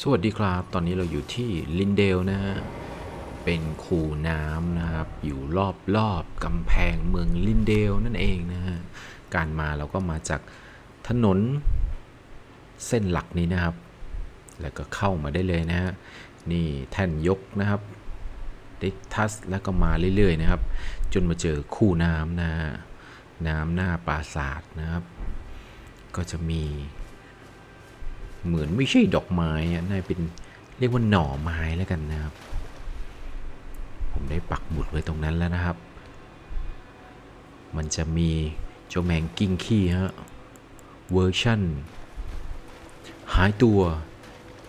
สวัสดีครับ ตอนนี้เราอยู่ที่ลินเดลนะฮะ เป็นคูน้ำนะครับ อยู่รอบรอบกำแพงเมืองลินเดลนั่นเองนะฮะ การมาเราก็มาจากถนนเส้นหลักนี้นะครับ แล้วก็เข้ามาได้เลยนะฮะ นี่แท่นยกนะครับดิทัสแล้วก็มาเรื่อยๆนะครับ จนมาเจอคู่น้ำนะฮะ น้ำหน้าปราสาทนะครับ ก็จะมี เหมือนไม่ใช่ดอกไม้อะน่าเป็นเรียกว่าหน่อไม้แล้วกันนะครับ ผมได้ปักหมุดไว้ตรงนั้นแล้วนะครับ มันจะมีเจ้าแมงกิ้งขี้ฮะเวอร์ชั่น หายตัว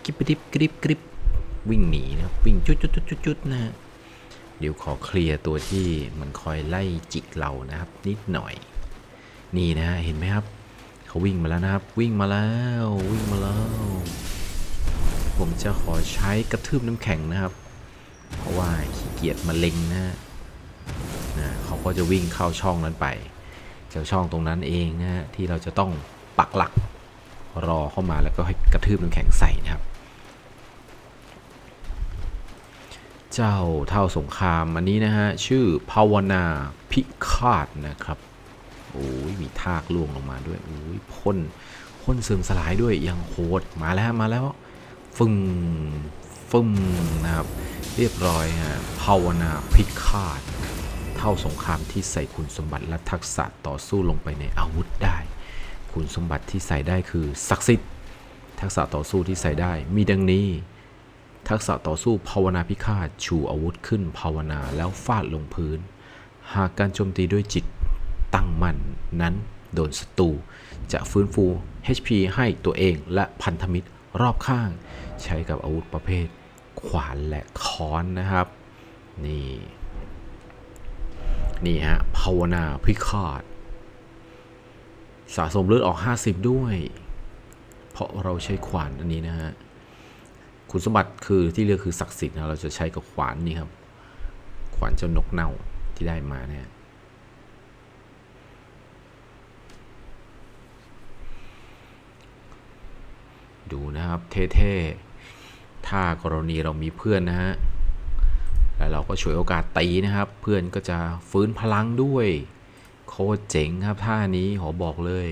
กริบกริบกริบกริบวิ่งหนีนะครับ วิ่งจุดจุดจุดจุดจุดนะเดี๋ยวขอเคลียร์ตัวที่มันคอยไล่จิกเรานะครับ นิดหน่อย นี่นะเห็นไหมครับ เขาวิ่งมาแล้วนะครับ วิ่งมาแล้ววิ่งมาแล้ว ผมจะขอใช้กระทืบน้ำแข็งนะครับ เพราะว่าขี้เกียจมาเล็งนะนะเขาก็จะวิ่งเข้าช่องนั้นไปเจ้าช่องตรงนั้นเองนะฮะที่เราจะต้องปักหลักรอเข้ามาแล้วก็ให้กระทืบน้ำแข็งใส่นะครับ เจ้าเท่าสงครามอันนี้นะฮะชื่อภาวนาพิฆาตนะครับ โอ้ยมีทากล่วงลงมาด้วยโอ้ยพ่นพ่นเสื่อมสลายด้วยยังโหดมาแล้วมาแล้วฟึ่งฟึ่มนะครับ เรียบร้อยฮะภาวนาพิฆาต เท่าสงครามที่ใส่คุณสมบัติและทักษะต่อสู้ลงไปในอาวุธได้ คุณสมบัติที่ใส่ได้คือศักดิ์สิทธิ์ทักษะต่อสู้ที่ใส่ได้ มีดังนี้ ทักษะต่อสู้ภาวนาพิฆาตชูอาวุธขึ้นภาวนาแล้วฟาดลงพื้น หากการโจมตีด้วยจิต ตั้งมั่นนั้นโดนศัตรูจะฟื้นฟู HP ให้ตัวเองและพันธมิตรรอบข้าง ใช้กับอาวุธประเภท ขวานและค้อนนะครับ นี่ นี่ฮะภาวนาพิฆาตสะสมเลือดออก 50 ด้วย เพราะเราใช้ขวานอันนี้นะฮะ คุณสมบัติคือที่เลือกคือศักดิ์สิทธิ์นะ เราจะใช้กับขวานนี่ครับ ขวานเจ้านกเน่าที่ได้มาเนี่ย ดูนะครับเท่ๆ ถ้ากรณีเรามีเพื่อนนะฮะ แล้วเราก็ฉวยโอกาสตีนะครับ เพื่อนก็จะฟื้นพลังด้วย โคตรเจ๋งครับท่านี้ขอบอกเลย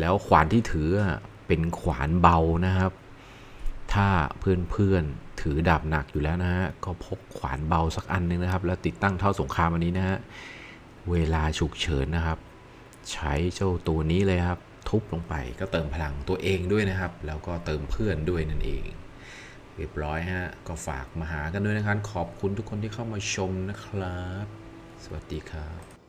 แล้วขวานที่ถือเป็นขวานเบานะครับ ถ้าเพื่อนๆถือดาบหนักอยู่แล้วนะฮะ ก็พกขวานเบาสักอันหนึงนะครับ แล้วติดตั้งเท่าสงครามอันนี้นะฮะ เวลาฉุกเฉินนะครับ ใช้เจ้าตัวนี้เลยครับ ทุบลงไป ก็เติมพลังตัวเองด้วยนะครับ แล้วก็เติมเพื่อนด้วยนั่นเอง เรียบร้อยฮะ ก็ฝากมาหากันด้วยนะครับ ขอบคุณทุกคนที่เข้ามาชมนะครับ สวัสดีครับ